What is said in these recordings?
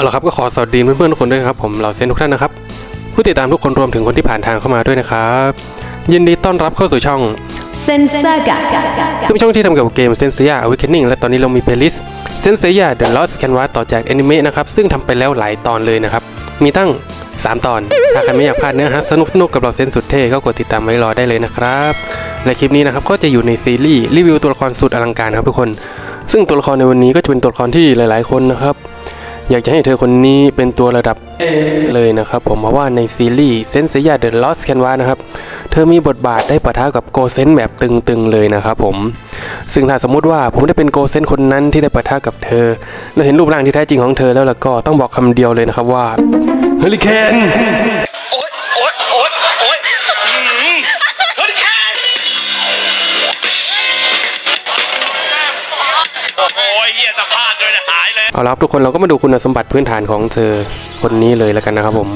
เอาละครับก็ขอสวัสดีเพื่อนๆทุกคนด้วยครับผมเราเซนทุกท่านนะครับผู้ติดตามทุกคนรวมถึงคนที่ผ่านทางเข้ามาด้วยนะครับ ยินดีต้อนรับเข้าสู่ช่อง Sensaga. ซึ่งเป็นช่องที่ทำเกี่ยวกับเกมเซนเซียอเวคเ n น n งและตอนนี้เรามีเพลย์ลิสต์เซนเซีย The Lost Canvas ต่อจากแอนิเมะนะครับซึ่งทำไปแล้วหลายตอนเลยนะครับ มีตั้ง 3 ตอน ถ้าใครไม่อยากพลาดเนื้อหาสนุกสนุกๆกับเราเซนสุดเท่ก็กดติดตามไว้รอได้เลยนะครับและคลิปนี้นะครับก็จะอยู่ในซีรีส์รีวิวตัวละครสุดอลังการครับทุกคน ซึ่งตัวละครในวันนี้ก็จะเป็นตัวละครที่หลาย ๆ คนนะครับ อยากจะให้เธอคนนี้เป็นตัวระดับ S เลยนะครับผมเพราะว่าในซีรีส์เซนเซีย The Lost Canvas นะครับ เธอมีบทบาทได้ปะทะกับโกเซนแบบตึงๆเลยนะครับผม ซึ่งถ้าสมมุติว่าผมได้เป็นโกเซนคนนั้นที่ได้ปะทะกับเธอ และเห็นรูปร่างที่แท้จริงของเธอแล้วล่ะก็ต้องบอกคำเดียวเลยนะครับว่าเฮลิเคนโอ๊ยโอ๊ยโอ๊ยโอ๊ยเฮลิเคนโอ้ยเหี้ยสะพาดเลยนะหาย เอาละทุกคนเราก็มาดูคุณสมบัติพื้นฐานของเธอคนนี้เลยแล้วกันนะครับผม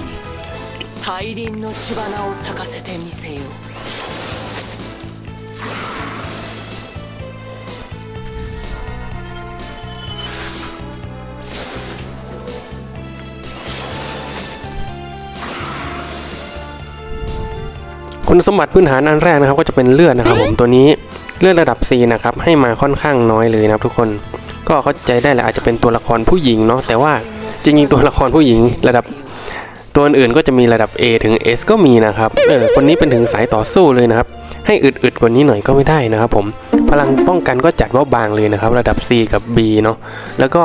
คุณสมบัติพื้นฐานอันแรกนะครับ ก็จะเป็นเลือดนะครับผมตัวนี้เลือดระดับ C นะครับให้มาค่อนข้างน้อยเลยนะครับทุกคน ก็เข้าใจได้แหละอาจจะเป็นตัวละครผู้หญิงเนาะแต่ว่าจริงๆตัวละครผู้หญิงระดับตัวอื่นก็จะมีระดับ A ถึง S ก็มีนะครับเออคนนี้เป็นถึงสายต่อสู้เลยนะครับ ให้อึดๆกว่านี้หน่อยก็ไม่ได้นะครับผมพลังป้องกันก็จัดว่าบางเลยนะครับ ระดับ C กับ B เนาะแล้วก็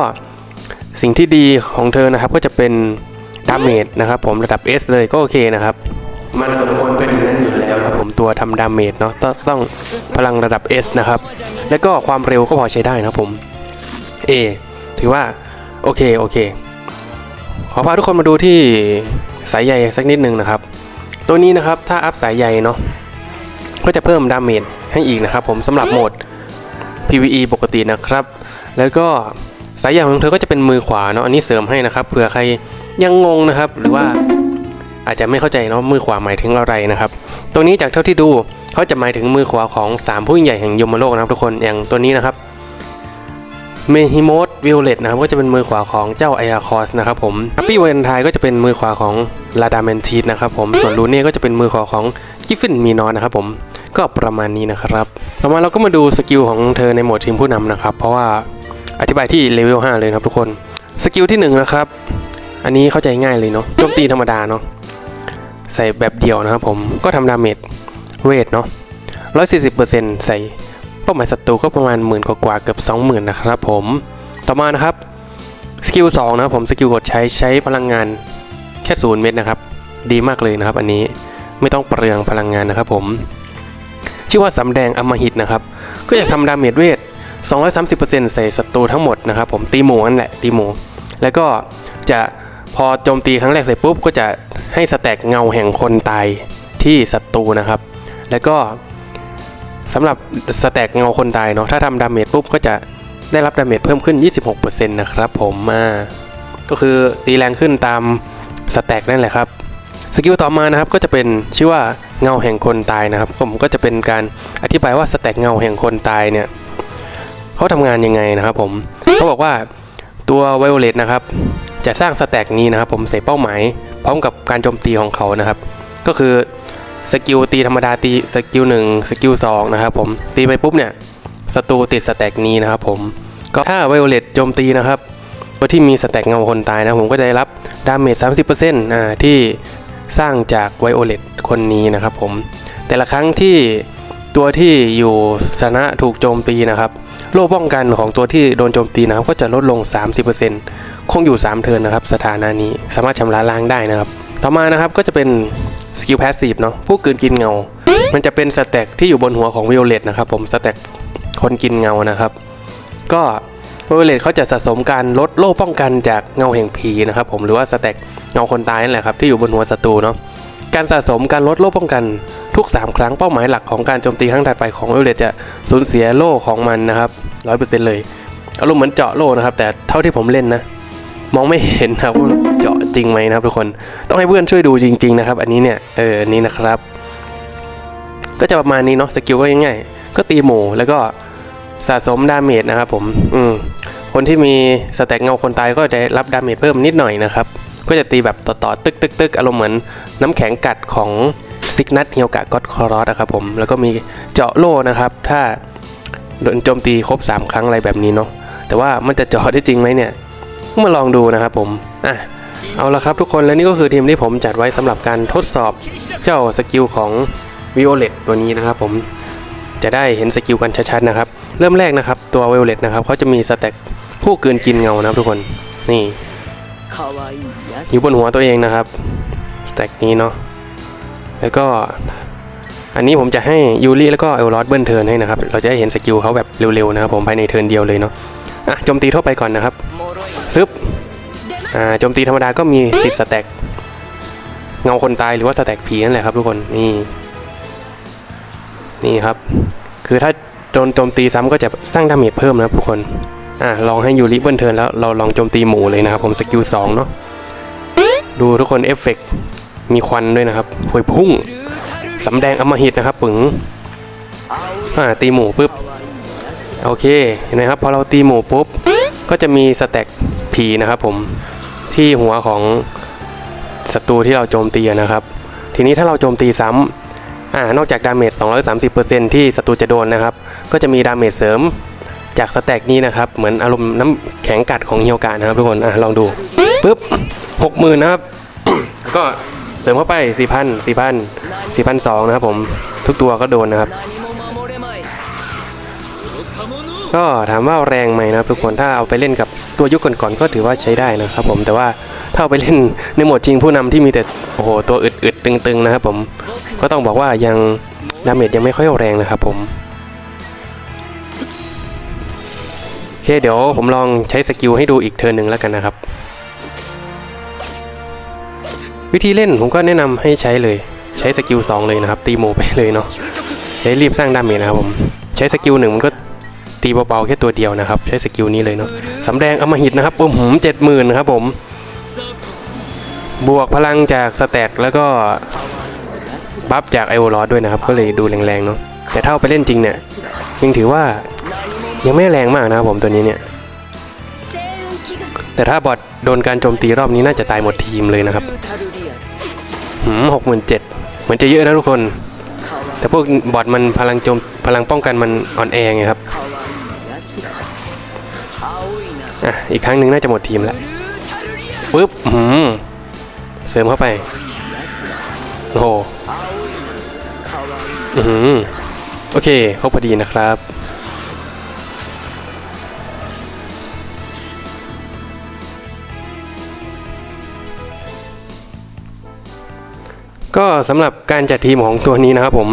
สิ่งที่ดีของเธอนะครับก็จะเป็นดาเมจนะครับผมระดับ S เลยก็โอเคนะครับ มันสมควรเป็นอย่างนั้นอยู่แล้วครับผมตัวทำดาเมจเนาะต้องต้องพลังระดับ S นะครับ แล้วก็ความเร็วก็พอใช้ได้นะครับผม A ถือว่า โอเค โอเค ขอพาทุกคนมาดูที่สายใยสักนิดนึงนะครับ ตัวนี้นะครับถ้าอัพสายใยเนาะก็จะเพิ่มดาเมจให้อีกนะครับ ผมสำหรับโหมด PVE ปกตินะครับ แล้วก็สายใยของเธอก็จะเป็นมือขวาเนาะอันนี้เสริมให้นะครับเผื่อใครยังงงนะครับ หรือว่าอาจจะไม่เข้าใจเนาะมือขวาหมายถึงอะไรนะครับ ตัวนี้จากเท่าที่ดูเขาจะหมายถึงมือขวาของ3ผู้ยิ่งใหญ่แห่งยมโลกนะครับทุกคนอย่างตัวนี้นะครับ เมฮิโมสวิลเลตนะครับก็จะเป็นมือขวาของเจ้าไออาคอสนะครับผมฮัปปี้เวนทายก็จะเป็นมือขวาของลาดาเมนทีสนะครับผมส่วนลูเน่ก็จะเป็นมือขวาของกิฟฟินมีนอนนะครับผมก็ประมาณนี้นะครับ ต่อมาเราก็มาดูสกิลของเธอในโหมดทีมผู้นำนะครับ เพราะว่าอธิบายที่เลเวล5เลยนะครับทุกคนสกิลที่หนึ่งนะครับอันนี้เข้าใจง่ายเลยเนาะโจมตีธรรมดาเนาะใส่แบบเดียวนะครับผมก็ทำดาเมจเวทเนาะ140%ใส่ ป้าหมายศัตรูก็ประมาณหมื่นกว่าเกือบ20,000นะครับผม ต่อมานะครับสกิล2นะครับผมสกิลกดใช้ใช้พลังงานแค่0เม็ดนะครับ ดีมากเลยนะครับ อันนี้ไม่ต้องเปลืองพลังงานนะครับ ผม ชื่อว่าสำแดงอมหิตนะครับ ก็จะทำดาเมจเวท 230%ใส่ศัตรูทั้งหมดนะครับ ผมตีหมูนั่นแหละตีหมู แล้วก็จะพอโจมตีครั้งแรกเสร็จปุ๊บก็จะให้สแต็กเงาแห่งคนตายที่ศัตรูนะครับ แล้วก็ สำหรับสแต็กเงาคนตายเนาะถ้าทำดาเมจปุ๊บก็จะได้รับดาเมจเพิ่มขึ้น 26%นะครับผมมาก็คือตีแรงขึ้นตามสแต็กนั่นแหละครับสกิลต่อมานะครับก็จะเป็นชื่อว่าเงาแห่งคนตายนะครับ ผมก็จะเป็นการอธิบายว่าสแต็กเงาแห่งคนตายเนี่ยเขาทำงานยังไงนะครับผมเขาบอกว่าตัวไวโอเลตนะครับ จะสร้างสแต็กนี้นะครับ ผมใส่เป้าหมาย พร้อมกับการโจมตีของเขานะครับ ก็คือ สกิลตีธรรมดาตีสกิลหนึ่งสกิลสองนะครับผมตีไปปุ๊บเนี่ยศัตรูติดสแต็กนี้นะครับผมก็ถ้าไวโอเลตโจมตีนะครับตัวที่มีสแต็กเงาคนตายนะผมก็จะได้รับดาเมจ30%อ่าที่สร้างจากไวโอเลตคนนี้นะครับผมแต่ละครั้งที่ตัวที่อยู่สถานะถูกโจมตีนะครับโล่ป้องกันของตัวที่โดนโจมตีนะครับก็จะลดลง 30%คงอยู่ 3 เทิร์นนะครับ สถานะนี้สามารถชำระล้างได้นะครับ ต่อมานะครับก็จะเป็น กิลแพสซีฟเนาะผู้กืนกินเงา มันจะเป็นสแต็กที่อยู่บนหัวของวิโอเลตนะครับผมสแต็กคนกินเงานะครับ ก็วิโอเลตเขาจะสะสมการลดโล่ป้องกันจากเงาแห่งผีนะครับผมหรือว่าสแต็กเงาคนตายนั่นแหละครับที่อยู่บนหัวศัตรูเนาะการสะสมการลดโล่ป้องกันทุก 3 ครั้งเป้าหมายหลักของการโจมตีครั้งถัดไปของวิโอเลตจะสูญเสียโล่ของมันนะครับร้อยเปอร์เซ็นต์เลยอารมณ์เหมือนเจาะโล่นะครับแต่เท่าที่ผมเล่นนะมองไม่เห็นนะครับ จริงไหมนะครับทุกคนต้องให้เพื่อนช่วยดูจริง ๆนะครับ อันนี้เนี่ยเอออันนี้นะครับ ก็จะประมาณนี้เนาะสกิลก็ง่ายๆก็ตีหมูแล้วก็สะสมดาเมจนะครับผมอืมคนที่มีสแต็กเงาคนตายก็จะรับดาเมจเพิ่มนิดหน่อยนะครับ ก็จะตีแบบต่อๆตึกตึกตึกอารมณ์เหมือนน้ำแข็งกัดของซิกนัทเฮียวกะก็อดคอรอสนะครับผมแล้วก็มีเจาะโล่นะครับ ถ้าโดนโจมตีครบ 3 ครั้งอะไรแบบนี้เนาะแต่ว่ามันจะเจาะได้จริงไหมเนี่ย มาลองดูนะครับผมอะ เอาละครับทุกคนและนี่ก็คือทีมที่ผมจัดไว้สำหรับการทดสอบเจ้าสกิลของวิโอเลตตัวนี้นะครับผมจะได้เห็นสกิลกันชัดๆนะครับ เริ่มแรกนะครับตัววิโอเลตนะครับเขาจะมีสเต็กผู้เกินกินเงานะครับทุกคนนี่อยู่บนหัวตัวเองนะครับสเต็กนี้เนาะแล้วก็อันนี้ผมจะให้ยูริแล้วก็เอลลอดเบิ้นเทิร์นให้นะครับ เราจะได้เห็นสกิลเขาแบบเร็วๆนะครับผมภายในเทิร์นเดียวเลยเนาะอะโจมตีทั่วไปก่อนนะครับซึบ โจมตีธรรมดาก็มีติดสแต็กเงาคนตายหรือว่าสแต็กผีนั่นแหละครับทุกคนนี่นี่ครับ คือถ้าโดนโจมตีซ้ำก็จะสร้างดาเมจเพิ่มนะทุกคนอะลองให้ยูริเบิร์นเทิร์นแล้วเราลองโจมตีหมูเลยนะครับผมสกิลสองเนาะดูทุกคนเอฟเฟกต์มีควันด้วยนะครับพวยพุ่งสำแดงอำมหิตนะครับปึ๋งอ่าตีหมูปุ๊บโอเคเห็นไหมครับพอเราตีหมูปุ๊บก็จะมีสแต็กผีนะครับผม ที่หัวของศัตรูที่เราโจมตีนะครับ ทีนี้ถ้าเราโจมตีซ้ำอ่านอกจากดาเมจ 230%ที่ศัตรูจะโดนนะครับ ก็จะมีดาเมจเสริมจากสแต็กนี้นะครับ เหมือนอารมณ์น้ำแข็งกัดของเฮียวกานะครับทุกคน อะลองดูปุ๊บหกหมื่นนะครับ ก็เสริมเข้าไป 4,000 4,000 4,002นะครับผม ทุกตัวก็โดนนะครับ ก็ถามว่าแรงไหมนะทุกคนถ้าเอาไปเล่นกับตัวยุคก่อนๆก็ถือว่าใช้ได้นะครับผมแต่ว่าถ้าเอาไปเล่นในโหมดจริงผู้นำที่มีแต่โอ้โหตัวอึดๆตึงๆนะครับผมก็ต้องบอกว่ายังดาเมจยังไม่ค่อยแรงนะครับผมโอเคเดี๋ยวผมลองใช้สกิลให้ดูอีกเทิร์นหนึ่งแล้วกันนะครับ วิธีเล่นผมก็แนะนำให้ใช้เลยใช้สกิล2เลยนะครับตีหมูไปเลยเนาะใช้รีบสร้างดาเมจนะครับผมใช้สกิลหนึ่งมันก็ีเบาๆแค่ตัวเดียวนะครับ ใช้สกิลนี้เลยเนาะสำแดงเอามาหิตนะครับปุ่มหืมเจ็ดหมื่นครับผม บวกพลังจากสแต็กแล้วก็บัฟจากไอโอรอดด้วยนะครับ ก็เลยดูแรงๆเนาะแต่เท่าไปเล่นจริงเนี่ยยังถือว่ายังไม่แรงมากนะครับผมตัวนี้เนี่ย แต่ถ้าบอดโดนการโจมตีรอบนี้น่าจะตายหมดทีมเลยนะครับหืมหกหมื่นเจ็ดเหมือนจะเยอะนะทุกคน แต่พวกบอดมันพลังโจมพลังป้องกันมันอ่อนแอไงครับ อะอีกครั้งหนึ่งน่าจะหมดทีมแล้วปึ๊บหืมเสริมเข้าไป โอ้โหืมโอเค เข้าพอดีนะครับ ก็สำหรับการจัดทีมของตัวนี้นะครับผม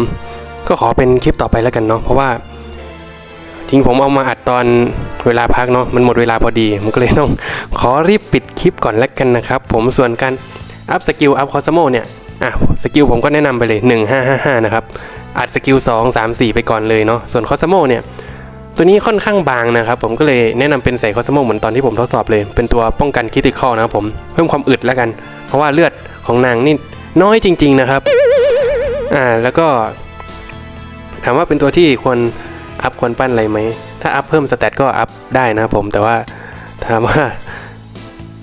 ก็ขอเป็นคลิปต่อไปแล้วกันเนาะ เพราะว่าทิ้งผมเอามาอัดตอน เวลาพักเนาะมันหมดเวลาพอดีผมก็เลยต้องขอรีบปิดคลิปก่อนแล้วกันนะครับ ผมส่วนการอัพสกิลอัพคอสโมเนี่ยอะสกิลผมก็แนะนำไปเลย 1555 นะครับ อัดสกิล 2 3 4 ไปก่อนเลยเนาะส่วนคอสโมเนี่ยตัวนี้ค่อนข้างบางนะครับ ผมก็เลยแนะนำเป็นใส่คอสโมเหมือนตอนที่ผมทดสอบเลย เป็นตัวป้องกันคิติคอลนะครับผมเพิ่มความอึดแล้วกัน เพราะว่าเลือดของนางนี่น้อยจริง ๆนะครับอ่าแล้วก็ ถามว่าเป็นตัวที่ควรอัพควรปั้นอะไรไหม ถ้าอัพเพิ่มสเตตก็อัพได้นะครับผมแต่ว่าถามว่า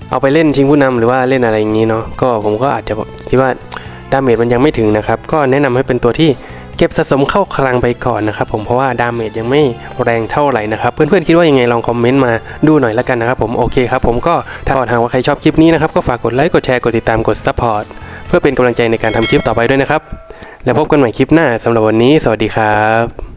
เอาไปเล่นชิงผู้นำหรือว่าเล่นอะไรอย่างนี้เนาะก็ผมก็อาจจะคิดว่าดาเมจมันยังไม่ถึงนะครับ ก็แนะนำให้เป็นตัวที่เก็บสะสมเข้าคลังไปก่อนนะครับผมเพราะว่าดาเมจยังไม่แรงเท่าไหร่นะครับ เพื่อนๆคิดว่ายังไงลองคอมเมนต์มาดูหน่อยละกันนะครับผมโอเคครับผมก็ถ้าหากว่าใครชอบคลิปนี้นะครับก็ฝากกดไลค์กดแชร์กดติดตามกดซัพพอร์ตเพื่อเป็นกำลังใจในการทำคลิปต่อไปด้วยนะครับ แล้วพบกันใหม่คลิปหน้าสำหรับวันนี้ สวัสดีครับ